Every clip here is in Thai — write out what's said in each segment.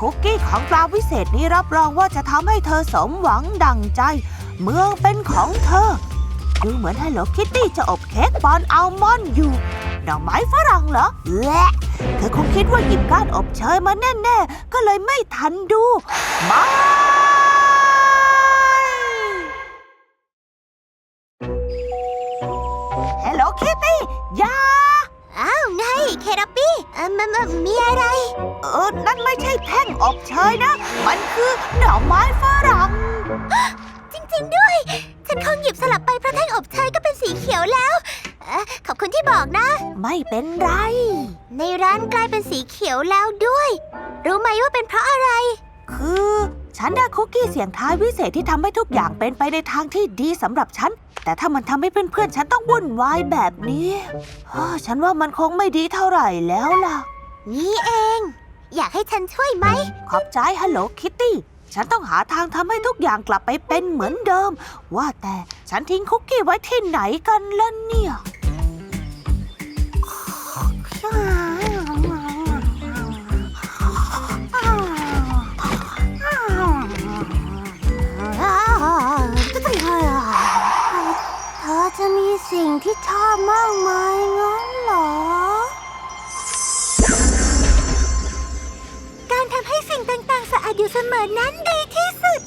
คุกกี้ของปลาวิเศษนี้รับรองว่าจะทำให้เธอสมหวังดังใจ เมืองเป็นของเธอ ดูเหมือนฮัลโหลคิตตี้จะอบเค้กบอลอัลมอนด์อยู่ดอกไม้ฝรั่งเหรอและเธอคงคิดว่าหยิบก้านอบเชยมาแน่ ๆ ก็เลยไม่ทันดู มา เอ่อมันมันมีอะไร เออ นั่นไม่ใช่แท่งอบเชยนะ มันคือดอกไม้ฝรั่ง จริงๆด้วย ฉันคงหยิบสลับไปเพราะแท่งอบเชยก็เป็นสีเขียวแล้วเอ่อขอบคุณที่บอกนะ ไม่เป็นไร ในร้านกลายเป็นสีเขียวแล้วด้วย รู้ไหมว่าเป็นเพราะอะไร คือ ฉันได้คุกกี้เสียงท้ายวิเศษที่ทำให้ทุกอย่างเป็นไปในทางที่ดีสำหรับฉัน แต่ถ้ามันทำให้เพื่อนๆ ฉันต้องวุ่นวายแบบนี้เฮ้อฉันว่ามันคงไม่ดีเท่าไหร่แล้วล่ะ นี่เอง อยากให้ฉันช่วยไหม ขอบใจฮัลโหลคิตตี้ ฉันต้องหาทางทำให้ทุกอย่างกลับไปเป็นเหมือนเดิม ว่าแต่ฉันทิ้งคุกกี้ไว้ที่ไหนกันล่ะเนี่ย สิ่งที่ชอบมากมายงั้นเหรอ การทำให้สิ่งต่างๆ สะอาดอยู่เสมอนั้นดีที่สุด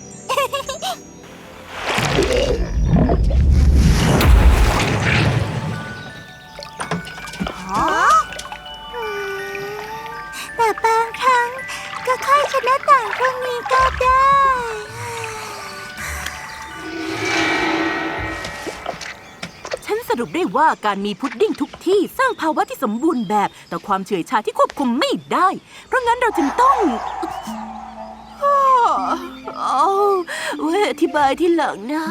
รุปได้ว่าการมีพุดดิ้งทุกที่สร้างภาวะที่สมบูรณ์แบบแต่ความเฉื่อยชาที่ควบคุมไม่ได้ เพราะงั้นเราจึงต้องอ้อเอาไว้อธิบายที่หลังนะ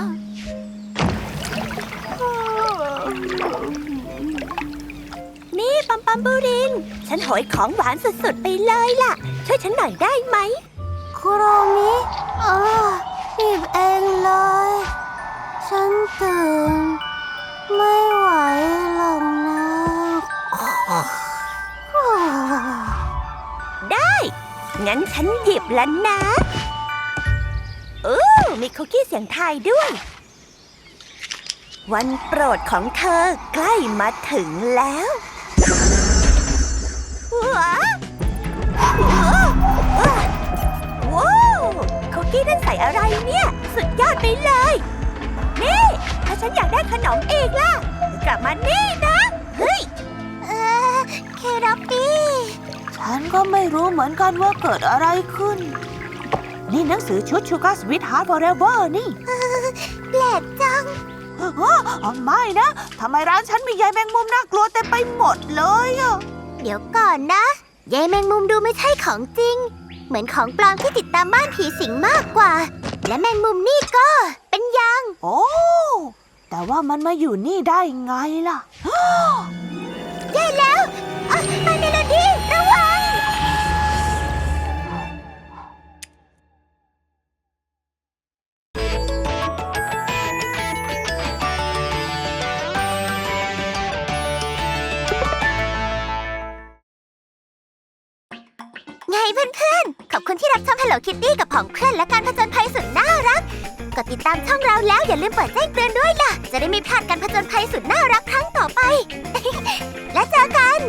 นี่ปัมปัมบูริน ฉันโหยของหวานสุดๆไปเลยล่ะ ช่วยฉันหน่อยได้ไหม คุโรมิเออหยิบเองเลย ฉันตื่น งั้นฉันหยิบแล้วนะอู้มีคุกกี้เสียงไทยด้วย วันโปรดของเธอใกล้มาถึงแล้วว้าว้าวคุกกี้นั่นใส่อะไรเนี่ย สุดยอดไปเลย นี่ ถ้าฉันอยากได้ขนมอีกล่ะ กลับมานี่นะ เฮ้ย เออ เครับปี้ ฉันก็ไม่รู้เหมือนกันว่าเกิดอะไรขึ้น นี่หนังสือชุด Sugar Sweet Heart Forever นี่ แปลกจังอ๋อไม่นะ ทำไมร้านฉันมีใยแมงมุมน่ากลัวเต็มไปหมดเลยอะเดี๋ยวก่อนนะ ยายแมงมุมดูไม่ใช่ของจริง เหมือนของปลอมที่ติดตามบ้านผีสิงมากกว่า และแมงมุมนี่ก็เป็นยาง โอ้ แต่ว่ามันมาอยู่นี่ได้ไงล่ะ ไงเพื่อนๆ ขอบคุณที่รับชม Hello Kitty กับผองเพื่อนและการผจญภัยสุดน่ารัก กดติดตามช่องเราแล้วอย่าลืมเปิดแจ้งเตือนด้วยล่ะ จะได้ไม่พลาดการผจญภัยสุดน่ารักครั้งต่อไป และเจอกัน